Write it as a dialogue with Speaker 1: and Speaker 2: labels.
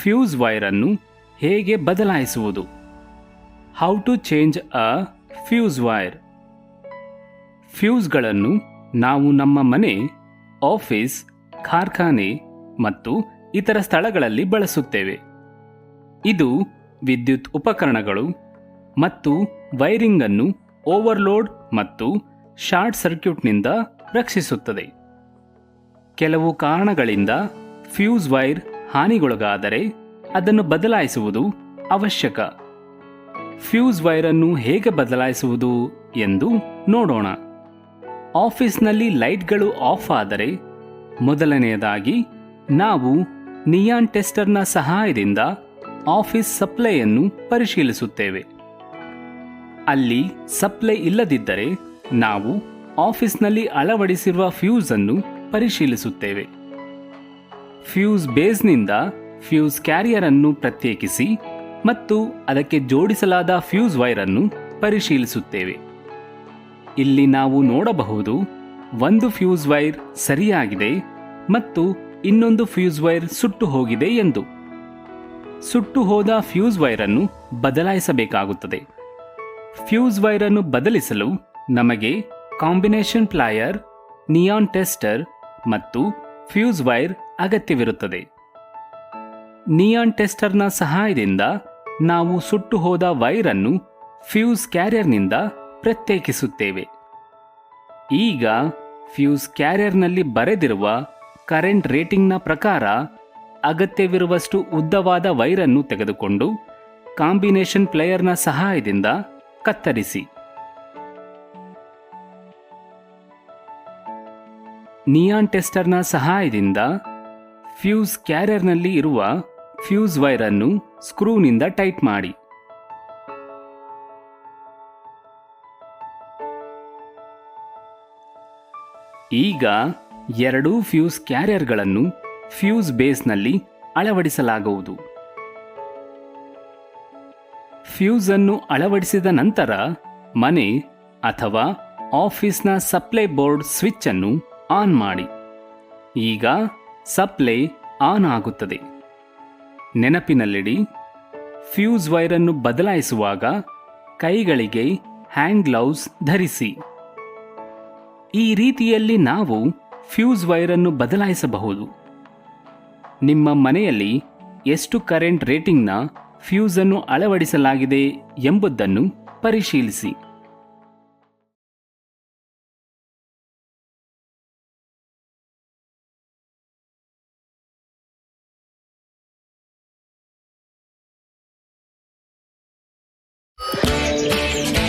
Speaker 1: Fuse ವೈರನ್ನು ಹೇಗೆ ಬದಲಾಯಿಸುವುದು? How to change a fuse wire ಫ್ಯೂಸ್ಗಳನ್ನು ನಾವು ನಮ್ಮ ಮನೆ, ಆಫೀಸ್, ಕಾರ್ಖಾನೆ ಮತ್ತು ಇತರ ಸ್ಥಳಗಳಲ್ಲಿ ಬಳಸುತ್ತೇವೆ. ಇದು ವಿದ್ಯುತ್ ಉಪಕರಣಗಳು ಮತ್ತು ವೈರಿಂಗ್ ಅನ್ನು ಓವರ್ಲೋಡ್ ಮತ್ತು ಶಾರ್ಟ್ ಸರ್ಕ್ಯೂಟ್ನಿಂದ ರಕ್ಷಿಸುತ್ತದೆ. ಕೆಲವು ಕಾರಣಗಳಿಂದ ಫ್ಯೂಸ್ ವೈರ್ ಹಾನಿಗೊಳಗಾದರೆ ಅದನ್ನು ಬದಲಾಯಿಸುವುದು ಅವಶ್ಯಕ. ಫ್ಯೂಸ್ ವೈರನ್ನು ಹೇಗೆ ಬದಲಾಯಿಸುವುದು ಎಂದು ನೋಡೋಣ. ಆಫೀಸ್ನಲ್ಲಿ ಲೈಟ್ಗಳು ಆಫ್ ಆದರೆ ಮೊದಲನೆಯದಾಗಿ ನಾವು ನಿಯಾನ್ ಟೆಸ್ಟರ್ನ ಸಹಾಯದಿಂದ ಆಫೀಸ್ ಸಪ್ಲೈಯನ್ನು ಪರಿಶೀಲಿಸುತ್ತೇವೆ. ಅಲ್ಲಿ ಸಪ್ಲೈ ಇಲ್ಲದಿದ್ದರೆ ನಾವು ಆಫೀಸ್ನಲ್ಲಿ ಅಳವಡಿಸಿರುವ ಫ್ಯೂಸನ್ನು ಪರಿಶೀಲಿಸುತ್ತೇವೆ. ಫ್ಯೂಸ್ ಬೇಸ್ನಿಂದ ಫ್ಯೂಸ್ ಕ್ಯಾರಿಯರ್ ಅನ್ನು ಪ್ರತ್ಯೇಕಿಸಿ ಮತ್ತು ಅದಕ್ಕೆ ಜೋಡಿಸಲಾದ ಫ್ಯೂಸ್ ವೈರ್ ಅನ್ನು ಪರಿಶೀಲಿಸುತ್ತೇವೆ. ಇಲ್ಲಿ ನಾವು ನೋಡಬಹುದು ಒಂದು ಫ್ಯೂಸ್ ವೈರ್ ಸರಿಯಾಗಿದೆ ಮತ್ತು ಇನ್ನೊಂದು ಫ್ಯೂಸ್ ವೈರ್ ಸುಟ್ಟು ಹೋಗಿದೆ ಎಂದು. ಸುಟ್ಟು ಹೋದ ಫ್ಯೂಸ್ ವೈರ್ ಅನ್ನು ಬದಲಾಯಿಸಬೇಕಾಗುತ್ತದೆ. ಫ್ಯೂಸ್ ವೈರ್ ಅನ್ನು ಬದಲಿಸಲು ನಮಗೆ ಕಾಂಬಿನೇಷನ್ ಪ್ಲಾಯರ್, ನಿಯಾನ್ ಟೆಸ್ಟರ್ ಮತ್ತು ಫ್ಯೂಸ್ ವೈರ್ ಅಗತ್ಯವಿರುತ್ತದೆ. ನಿಯಾನ್ ಟೆಸ್ಟರ್ನ ಸಹಾಯದಿಂದ ನಾವು ಸುಟ್ಟು ಹೋದ ವೈರ್ ಅನ್ನು ಫ್ಯೂಸ್ ಕ್ಯಾರಿಯರ್ನಿಂದ ಪ್ರತ್ಯೇಕಿಸುತ್ತೇವೆ. ಈಗ ಫ್ಯೂಸ್ ಕ್ಯಾರಿಯರ್ನಲ್ಲಿ ಬರೆದಿರುವ ಕರೆಂಟ್ ರೇಟಿಂಗ್ನ ಪ್ರಕಾರ ಅಗತ್ಯವಿರುವಷ್ಟು ಉದ್ದವಾದ ವೈರನ್ನು ತೆಗೆದುಕೊಂಡು ಕಾಂಬಿನೇಷನ್ ಪ್ಲೇಯರ್ನ ಸಹಾಯದಿಂದ ಕತ್ತರಿಸಿ. ನಿಯಾನ್ ಟೆಸ್ಟರ್ನ ಸಹಾಯದಿಂದ ಫ್ಯೂಸ್ ಕ್ಯಾರಿಯರ್ನಲ್ಲಿ ಇರುವ ಫ್ಯೂಸ್ ವೈರ್ ಅನ್ನು ಸ್ಕ್ರೂನಿಂದ ಟೈಟ್ ಮಾಡಿ. ಈಗ ಎರಡೂ ಫ್ಯೂಸ್ ಕ್ಯಾರಿಯರ್ಗಳನ್ನು ಫ್ಯೂಸ್ ಬೇಸ್ನಲ್ಲಿ ಅಳವಡಿಸಲಾಗುವುದು. ಫ್ಯೂಸ್ ಅನ್ನು ಅಳವಡಿಸಿದ ನಂತರ ಮನೆ ಅಥವಾ ಆಫೀಸ್ನ ಸಪ್ಲೈ ಬೋರ್ಡ್ ಸ್ವಿಚ್ ಅನ್ನು ಆನ್ ಮಾಡಿ. ಈಗ ಸಪ್ಲೈ ಆನ್ ಆಗುತ್ತದೆ. ನೆನಪಿನಲ್ಲಿಡಿ, ಫ್ಯೂಸ್ ವೈರನ್ನು ಬದಲಾಯಿಸುವಾಗ ಕೈಗಳಿಗೆ ಹ್ಯಾಂಡ್ ಗ್ಲೌಸ್ ಧರಿಸಿ. ಈ ರೀತಿಯಲ್ಲಿ ನಾವು ಫ್ಯೂಸ್ ವೈರನ್ನು ಬದಲಾಯಿಸಬಹುದು. ನಿಮ್ಮ ಮನೆಯಲ್ಲಿ ಎಷ್ಟು ಕರೆಂಟ್ ರೇಟಿಂಗ್ನ ಫ್ಯೂಸನ್ನು ಅಳವಡಿಸಲಾಗಿದೆ ಎಂಬುದನ್ನು ಪರಿಶೀಲಿಸಿ. Thank you.